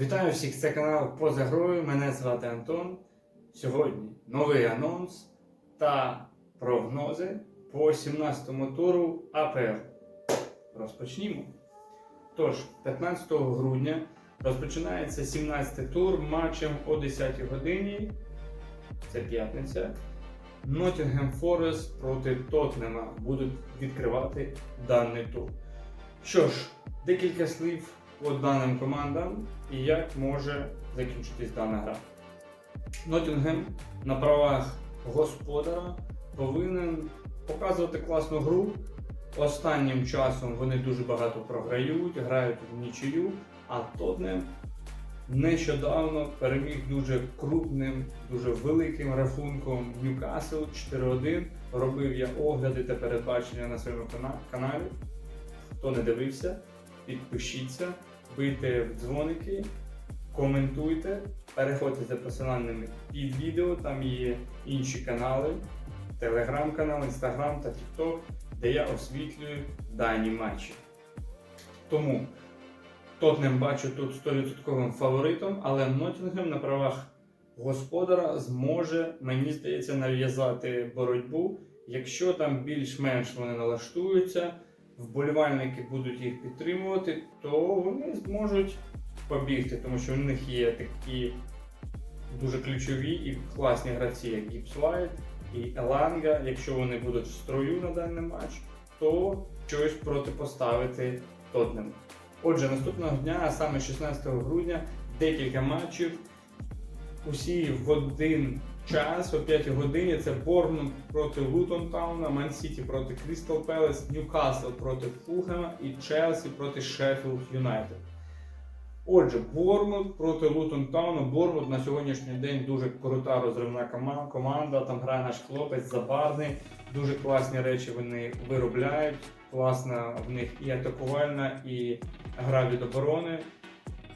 Вітаю всіх, це канал Поза грою. Мене звати Антон. Сьогодні новий анонс та прогнози по 17-му туру АПЛ. Розпочнімо. Тож, 15 грудня розпочинається 17-й тур матчем о 10-й годині. Це п'ятниця. Ноттінгем Форест проти Тотнема будуть відкривати даний тур. Що ж, декілька слів по даним командам і як може закінчитись дана гра. Ноттінгем на правах господара повинен показувати класну гру. Останнім часом вони дуже багато програють, грають в нічию, а Тотнем нещодавно переміг дуже крупним, дуже великим рахунком Ньюкасл 4-1. Робив я огляди та передбачення на своєму каналі. Хто не дивився, підпишіться, бийте в дзвоники, коментуйте, переходьте за посиланнями під відео. Там є інші канали, телеграм-канал, інстаграм та тікток, де я освітлюю дані матчі. Тому Тотнем бачу тут 100% фаворитом, але Ноттінгем на правах господара зможе, мені здається, нав'язати боротьбу. Якщо там більш-менш вони налаштуються, вболівальники будуть їх підтримувати, то вони зможуть побігти, тому що в них є такі дуже ключові і класні гравці, як Гіпс Вайт і Еланга. Якщо вони будуть в строю на даний матч, то щось протипоставити Тотнему. Отже, наступного дня, саме 16 грудня, декілька матчів. Усі в один час, о 5 годині. Це Борнмут проти Лутон Тауна, Ман-Сіті проти Крістал Пелес, Ньюкасл проти Фулхема і Челсі проти Шеффілд Юнайтед. Отже, Бормут проти Лутон Тауна. Бормут на сьогоднішній день дуже крута розривна кома- команда. Там грає наш хлопець Забарний. Дуже класні речі вони виробляють. Класна в них і атакувальна, і гра від оборони.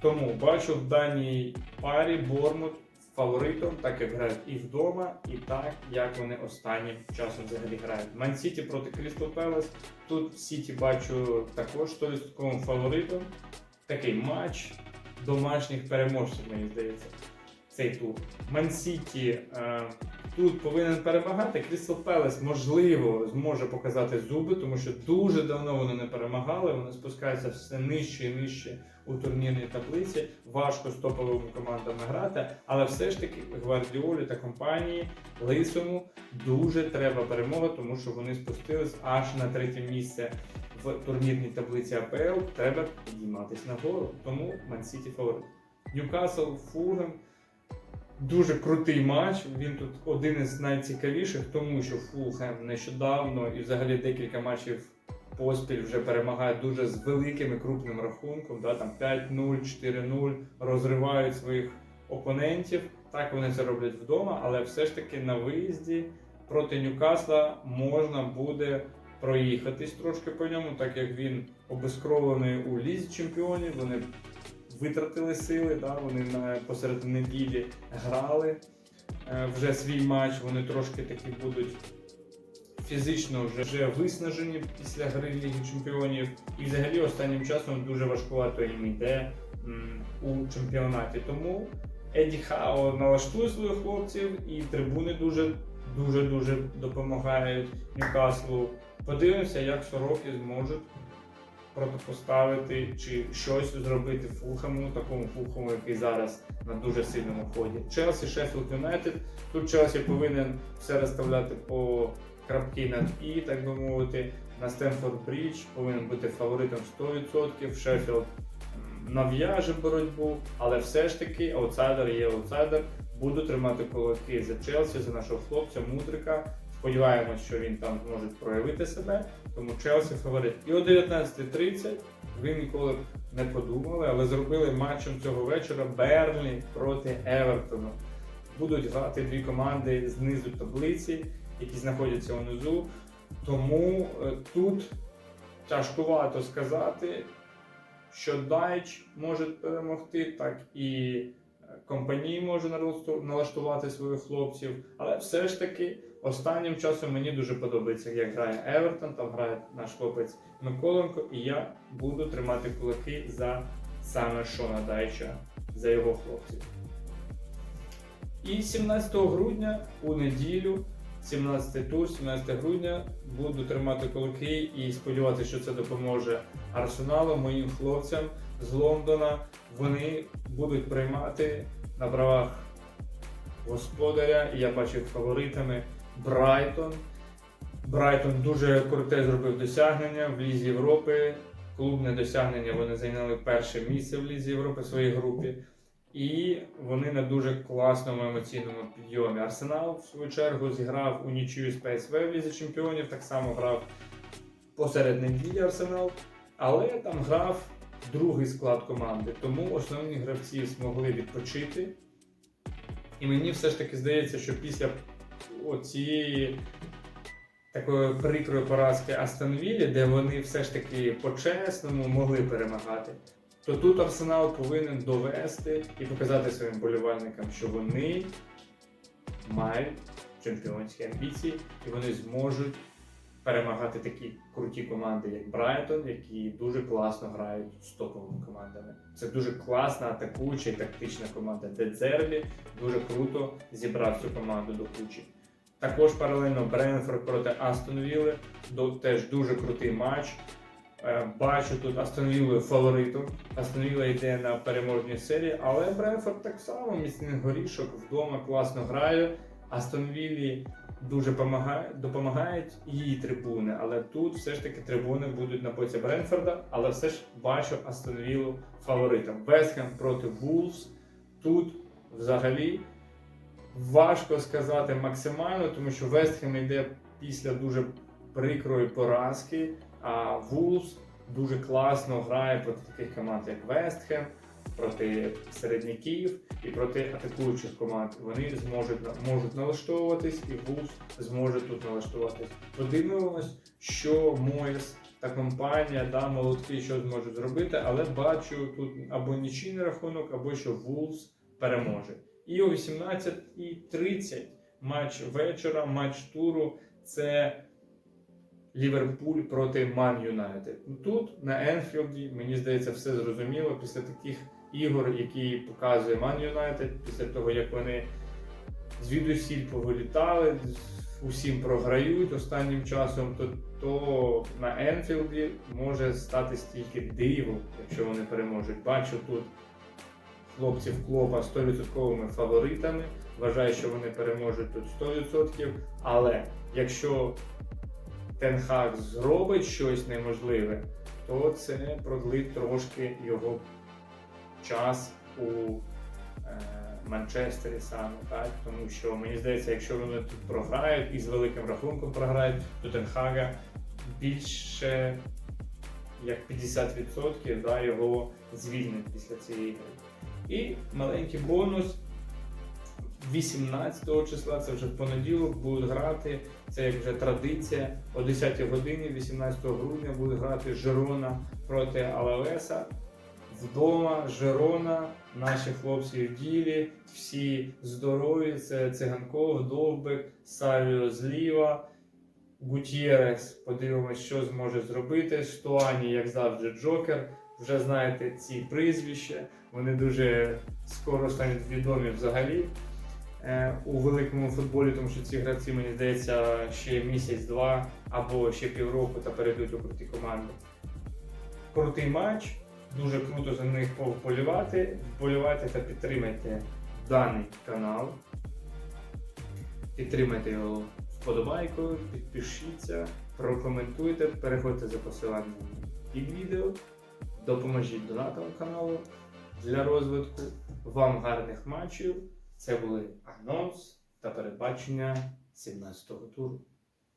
Тому бачу в даній парі Бормут фаворитом, так як грають і вдома, і так, як вони останнім часом взагалі грають. Ман-Сіті проти Крістал Пелес. Тут Сіті бачу також 100% фаворитом. Такий матч домашніх переможців, мені здається, цей тур. Ман-Сіті е, тут повинен перемагати. Крістал Пелес, можливо, зможе показати зуби, тому що дуже давно вони не перемагали. Вони спускаються все нижче і нижче у турнірній таблиці. Важко з топовими командами грати, але все ж таки Гвардіолі та компанії Лисому дуже треба перемога, тому що вони спустились аж на третє місце в турнірній таблиці АПЛ. Треба підійматися нагору. Тому Ман-Сіті фаворит. Ньюкасл, Фулгем. Дуже крутий матч. Він тут один із найцікавіших, тому що Фулхем нещодавно і взагалі декілька матчів поспіль вже перемагає дуже з великим і крупним рахунком. Да, там 5-0, 4-0, розривають своїх опонентів. Так вони це роблять вдома, але все ж таки на виїзді проти Ньюкасла можна буде проїхатись трошки по ньому, так як він обескровлений у лізі чемпіонів. Вони витратили сили, да, вони на посеред неділі грали е, вже свій матч. Вони трошки такі будуть фізично вже, вже виснажені після гри Ліги Чемпіонів. І взагалі останнім часом дуже важкувато їм йде м, у чемпіонаті. Тому Еді Хао налаштує своїх хлопців, і трибуни дуже дуже дуже допомагають Ньюкаслу. Подивимося, як сороки зможуть протипоставити чи щось зробити Фулхему, такому Фулхему, який зараз на дуже сильному ході. Челсі, Шеффілд Юнайтед. Тут Челсі повинен все розставляти по крапки над і, так би мовити. На Стенфорд Брідж повинен бути фаворитом 100%. Шеффілд нав'яже боротьбу, але все ж таки аутсайдер є аутсайдер. Буду тримати кулаки за Челсі, за нашого хлопця Мудрика. Сподіваємось, що він там зможе проявити себе. Тому Челсі фаворит. І о 19.30 ви ніколи не подумали, але зробили матчем цього вечора Берлі проти Евертону. Будуть грати дві команди знизу таблиці, які знаходяться унизу. Тому е, тут тяжкувато сказати, що Дайч може перемогти, так і компанії налашту- налаштувати своїх хлопців. Але все ж таки останнім часом мені дуже подобається, як грає Евертон, там грає наш хлопець Миколенко, і я буду тримати кулаки за саме Шона Дайча за його хлопців. І 17 грудня у неділю, 17 тур, 17 грудня, буду тримати кулаки і сподіватися, що це допоможе Арсеналу, моїм хлопцям з Лондона. Вони будуть приймати на правах господаря, і я бачу фаворитами Брайтон. Брайтон дуже круте зробив досягнення в Лізі Європи. Клубне досягнення вони зайняли перше місце в Лізі Європи в своїй групі. І вони на дуже класному емоційному підйомі. Арсенал, в свою чергу, зіграв у нічию з ПСВ в Лізі Чемпіонів, так само грав посеред неділі Арсенал, але там грав другий склад команди. Тому основні гравці змогли відпочити. І мені все ж таки здається, що після цієї такої прикрої поразки Астон Віллі, де вони все ж таки по-чесному могли перемагати, то тут Арсенал повинен довести і показати своїм болівальникам, що вони мають чемпіонські амбіції і вони зможуть перемагати такі круті команди, як Брайтон, які дуже класно грають з топовими командами. Це дуже класна атакуюча і тактична команда. Де Дзербі дуже круто зібрав цю команду до кучі. Також паралельно Бренфорд проти Астон Вілли, теж дуже крутий матч. Е, Бачу тут Астон Віллою фаворитом. Астон Вілла йде на переможній серії, але Бренфорд так само міцний горішок вдома класно грає. Астон Віллі дуже допомагають її трибуни, але тут все ж таки трибуни будуть на боці Бренфорда, але все ж бачу Астон Віллу фаворитом. Вестхем проти Вулфс. Тут взагалі важко сказати максимально, тому що Вестхем йде після дуже прикрої поразки, а Вулфс дуже класно грає проти таких команд, як Вестхем, проти середняків і проти атакуючих команд. Вони зможуть можуть налаштовуватись, і Вулфс зможе тут налаштуватись. Подивимось, що Моєс та компанія да, молодці, що зможуть зробити, але бачу тут або нічийний рахунок, або що Вулфс переможе. І о 18.30 матч вечора, матч туру це Ліверпуль проти Ман Юнайтед. Тут на Енфілді, мені здається, все зрозуміло після таких ігор, які показує Ман Юнайтед, після того як вони звідусіль повилітали, усім програють останнім часом, то, то на Енфілді може стати стільки диво, якщо вони переможуть. Бачу тут хлопців Клопа 100% фаворитами. Вважаю, що вони переможуть тут 100%. Але якщо Тенхак зробить щось неможливе, то це продлить трошки його час у е, Манчестері саме, так? Тому що мені здається, якщо вони тут програють і з великим рахунком програють, то Тенхага більше як 50% да, його звільнять після цієї гри. І маленький бонус. 18 числа, це вже в понеділок, будуть грати. Це як вже традиція. О 10 годині, 18 грудня, буде грати Жерона проти Алавеса. Вдома Жерона, наші хлопці в ділі, всі здорові. Це Циганков, Довбик, Савіо зліва, Гутєрес. Подивимось, що зможе зробити. Штуані, як завжди, Джокер. Вже знаєте ці прізвища. Вони дуже скоро стануть відомі взагалі е, у великому футболі, тому що ці гравці, мені здається, ще місяць-два або ще півроку та перейдуть у круті команди. Крутий матч, дуже круто за них повболівати. Вболівайте та підтримайте даний канал. Підтримайте його вподобайкою, підпишіться, прокоментуйте, переходьте за посиланням під відео, допоможіть донатам каналу для розвитку. Вам гарних матчів. Це були анонс та передбачення 17-го туру.